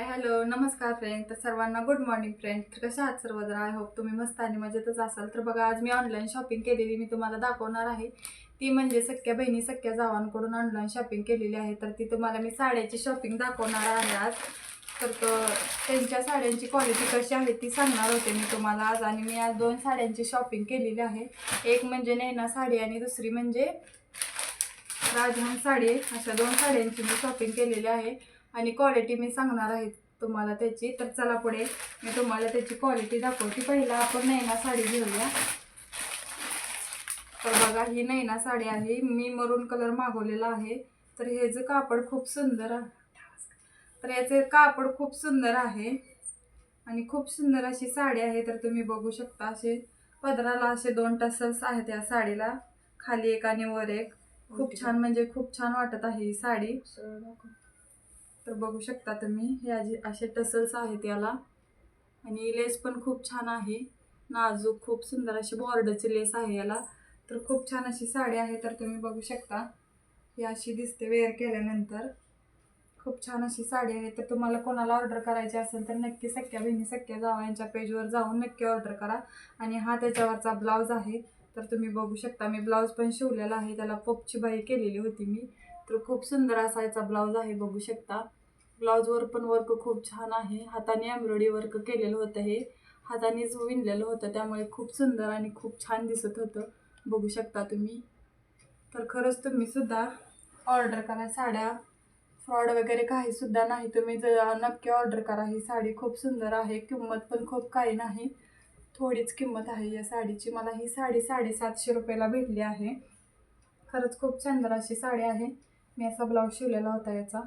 Hi hello नमस्कार friend तर सर्वांना गुड मॉर्निंग फ्रेंड तर कशा आहात सर्वजण? आय होप तुम्ही मस्त आणि मजेतच असाल. तर बघा आज मी ऑनलाईन शॉपिंग केलेली मी तुम्हाला दाखवणार आहे. ती म्हणजे सख्या बहिणी सख्या जावांकडून ऑनलाईन शॉपिंग केलेली आहे. तर ती तुम्हाला मी साड्याची शॉपिंग दाखवणार आहे आज. तर त्यांच्या साड्यांची क्वालिटी कशी आहे ती सांगणार होते मी तुम्हाला आज. आणि मी आज दोन साड्यांची शॉपिंग केलेली आहे. एक म्हणजे नैना साडी आणि दुसरी म्हणजे राजहंस साडी. अशा दोन साड्यांची मी शॉपिंग केलेली आहे. आणि क्वालिटी मी सांगणार आहे तुम्हाला त्याची. तर चला पुढे. मी तुम्हाला त्याची क्वालिटी दाखवते. पहिला आपण नैना साडी घेऊया. तर बघा ही नैना साडी आहे. मी मरून कलर मागवलेला आहे. तर हे जे कापड खूप सुंदर आहे. तर याचे कापड खूप सुंदर आहे. आणि खूप सुंदर अशी साडी आहे. तर तुम्ही बघू शकता असे पदराला असे दोन टसल्स आहेत या साडीला. खाली एक आणि वर एक. खूप छान म्हणजे खूप छान वाटत आहे ही साडी. तर बघू शकता तुम्ही हे जे असे टसल्स आहेत याला. आणि लेस पण खूप छान आहे. नाजूक खूप सुंदर अशी बॉर्डरची लेस आहे याला. तर खूप छान अशी साडी आहे तर तुम्ही बघू शकता. ही अशी दिसते वेअर केल्यानंतर. खूप छान अशी साडी आहे. तर तुम्हाला कोणाला ऑर्डर करायची असेल तर नक्की सख्या बहिणी सख्या जावा यांच्या पेजवर जाऊन नक्की ऑर्डर करा. आणि हा त्याच्यावरचा ब्लाऊज आहे. तर तुम्ही बघू शकता मी ब्लाऊज पण शिवलेला आहे. त्याला पोपची बाई केलेली होती मी. तर खूप सुंदर असा याचा ब्लाऊज आहे बघू शकता. ब्लाऊजवर पण वर्क खूप छान आहे. हाताने एम्ब्रॉयडरी वर्क केलेलं होतं हे. हातानेच विणलेलं होतं त्यामुळे खूप सुंदर आणि खूप छान दिसत होतं. बघू शकता तुम्ही. तर खरंच तुम्ही सुद्धा ऑर्डर करा साड्या. फ्रॉड वगैरे काही सुद्धा नाही. तुम्ही जर नक्की ऑर्डर करा. ही साडी खूप सुंदर आहे. किंमत पण खूप काही नाही. थोडीच किंमत आहे या साडीची. मला ही साडी साडेसातशे रुपयाला भेटली आहे. खरंच खूप सुंदर अशी साडी आहे. मी असा ब्लाऊज शिवलेला होता याचा.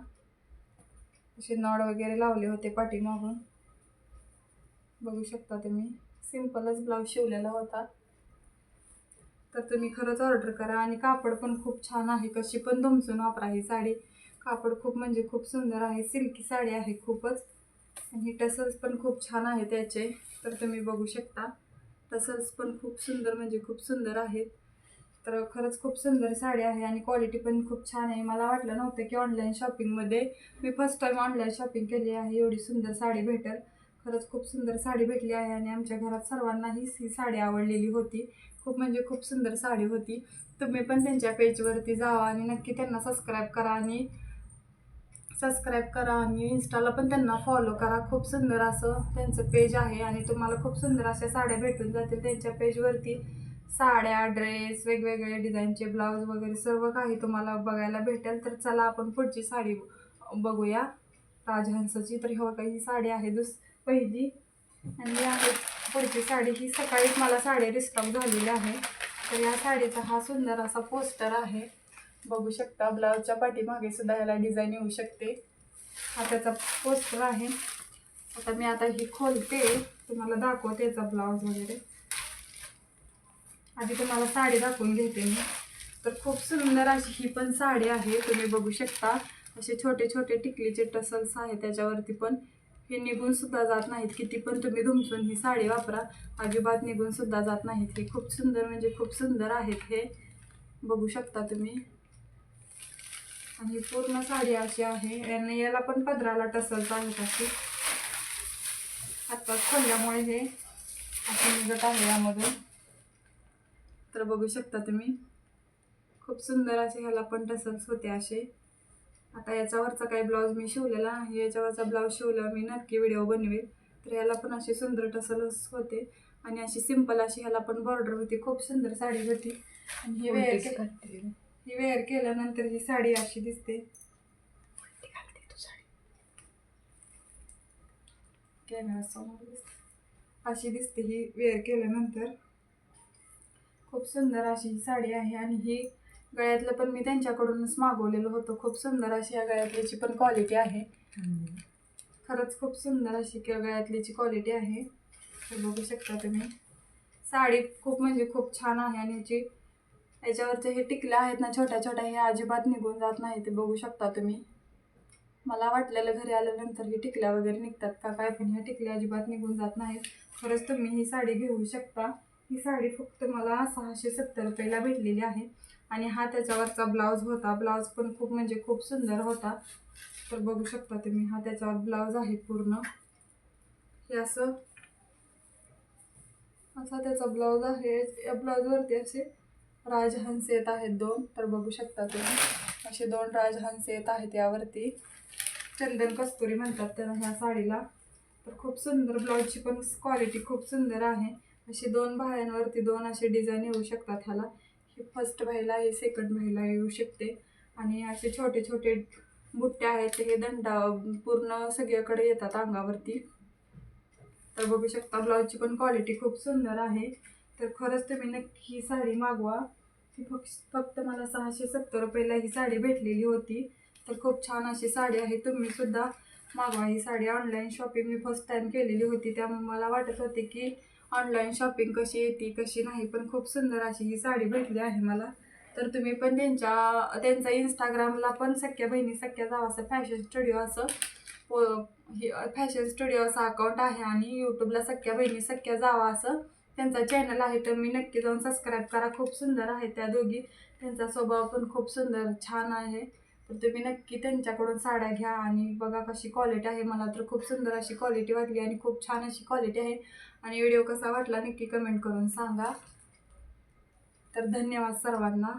असे नॉड वगैरे लावले होते पाठीमागून. बघू शकता तुम्ही. सिम्पलच ब्लाऊज शिवलेला होता. तर तुम्ही खरंच ऑर्डर करा आणि कापड पण खूप छान आहे. कशी पण दुमसून वापरा. ही साडी कापड खूप म्हणजे खूप सुंदर आहे. सिल्की साडी आहे खूपच. आणि टसल्स पण खूप छान आहे त्याचे. तर तुम्ही बघू शकता. टसल्स पण खूप सुंदर म्हणजे खूप सुंदर आहेत. तर खरंच खूप सुंदर साडी आहे आणि क्वालिटी पण खूप छान आहे. मला वाटलं नव्हतं की ऑनलाईन शॉपिंगमध्ये मी फर्स्ट टाईम ऑनलाईन शॉपिंग केली आहे. एवढी सुंदर साडी भेटेल. खरंच खूप सुंदर साडी भेटली आहे आणि आमच्या घरात सर्वांनाही ही साडी आवडलेली होती. खूप म्हणजे खूप सुंदर साडी होती. तुम्ही पण त्यांच्या पेजवरती जावा आणि नक्की त्यांना सबस्क्राईब करा आणि सबस्क्राईब करा आणि इन्स्टाला पण त्यांना फॉलो करा. खूप सुंदर असं त्यांचं पेज आहे आणि तुम्हाला खूप सुंदर अशा साड्या भेटून जातील त्यांच्या पेजवरती साड्या ड्रेस वेगवेगळे डिझाईनचे ब्लाऊज वगैरे सर्व काही तुम्हाला बघायला भेटेल. तर चला आपण पुढची साडी बघूया. राजहंसाची तर हो काही साडी आहे दुस पहिली. आणि आहे पुढची साडी. ही सकाळीच मला साडी रिस्टॉक झालेली आहे. तर या साडीचा हा सुंदर असा पोस्टर आहे. बघू शकता ब्लाऊजच्या पाठीमागे सुद्धा याला डिझाईन येऊ शकते. हा त्याचा पोस्टर आहे. आता मी आता ही खोलते. तुम्हाला दाखवते याचा ब्लाऊज वगैरे. आधी तुम्हाला साडी दाखवून घेते मी. तर खूप सुंदर अशी ही पण साडी आहे. तुम्ही बघू शकता. असे छोटे छोटे टिकलीचे टसल्स आहे त्याच्यावरती पण हे निघून सुद्धा जात नाहीत. किती पण तुम्ही धुमसून ही साडी वापरा अजिबात निघून सुद्धा जात नाहीत. हे खूप सुंदर म्हणजे खूप सुंदर आहेत हे. बघू शकता तुम्ही. आणि पूर्ण साडी अशी आहे. आणि याला पण पदराला टसल्स आहेत अशी आत्ताच खोलल्यामुळे हे असं निघत आहे यामधून. तर बघू शकता तुम्ही. खूप सुंदर असे ह्याला पण टसल्स होते असे. आता याच्यावरचा काही ब्लाऊज मी शिवलेला आहे याच्यावरचा ब्लाऊज शिवल्यावर मी नक्की व्हिडिओ बनवेल. तर याला पण असे सुंदर टसल्स होते. आणि अशी सिंपल अशी ह्याला पण बॉर्डर होती खूप सुंदर साडी होती. आणि ही वेअर ही वेअर केल्यानंतर ही साडी अशी दिसते. कॅमेरा समोर दिसते. अशी दिसते ही वेअर केल्यानंतर. खूप सुंदर अशी ही साडी आहे आणि ही गळ्यातलं पण मी त्यांच्याकडूनच मागवलेलं होतं. खूप सुंदर अशी या गळ्यातल्याची पण क्वालिटी आहे. खरंच खूप सुंदर अशी किंवा गळ्यातलीची क्वालिटी आहे. हे बघू शकता तुम्ही. साडी खूप म्हणजे खूप छान आहे आणि याची याच्यावरचे हे टिकल्या आहेत ना छोट्या छोट्या हे अजिबात निघून जात नाही ते बघू शकता तुम्ही. मला वाटलेलं घरी आल्यानंतर ही टिकल्या वगैरे निघतात का काय पण ह्या टिकल्या अजिबात निघून जात नाहीत. खरंच तुम्ही ही साडी घेऊ शकता. ही साडी फक्त मला सहाशे सत्तर रुपयाला भेटलेली आहे. आणि हा त्याच्यावरचा ब्लाऊज होता. ब्लाऊज पण खूप म्हणजे खूप सुंदर होता. तर बघू शकता तुम्ही हा त्याच्यावर ब्लाऊज आहे पूर्ण. हे असं असा त्याचा ब्लाऊज आहे. या ब्लाऊजवरती असे राजहंस येत आहेत दोन. तर बघू शकता तुम्ही असे दोन राजहंस येत आहेत यावरती. चंदन कस्तुरी म्हणतात त्यांना ह्या साडीला. तर खूप सुंदर ब्लाऊजची पण क्वालिटी खूप सुंदर आहे. असे दोन बाह्यांवरती दोन असे डिझाईन येऊ शकतात ह्याला. ही फर्स्ट भाईला हे सेकंड भाईला येऊ शकते. आणि असे छोटे छोटे बुट्टे आहेत हे दंडा पूर्ण सगळीकडे येतात अंगावरती. तर बघू शकता ब्लाऊजची पण क्वालिटी खूप सुंदर आहे. तर खरंच तुम्ही नक्की ही साडी मागवा. ही फक्त फक्त मला सहाशे सत्तर रुपयाला ही साडी भेटलेली होती. तर खूप छान अशी साडी आहे. तुम्ही सुद्धा मागवा. ही साडी ऑनलाईन शॉपिंग मी फर्स्ट टाईम केलेली होती. त्यामुळे मला वाटत होते की ऑनलाईन शॉपिंग कशी येते कशी नाही पण खूप सुंदर अशी ही साडी भेटली आहे मला. तर तुम्ही पण त्यांच्या त्यांचा इंस्टाग्रामला पण सख्या बहिणी सख्या जावाचं फॅशन स्टुडिओ असं पो हे फॅशन स्टुडिओ असं अकाउंट आहे आणि यूट्यूबला सख्या बहिणी सख्या जावा असं त्यांचा चॅनल आहे. तर मी नक्की जाऊन सबस्क्राईब करा. खूप सुंदर आहे त्या दोघी. त्यांचा स्वभाव पण खूप सुंदर छान आहे. तर तुम्ही नक्की त्यांच्याकडून साड्या घ्या आणि बघा कशी क्वालिटी आहे. मला तर खूप सुंदर अशी क्वालिटी वाटली आणि खूप छान अशी क्वालिटी आहे. आणि व्हिडिओ कसा वाटला नक्की कमेंट करून सांगा. तर धन्यवाद सर्वांना.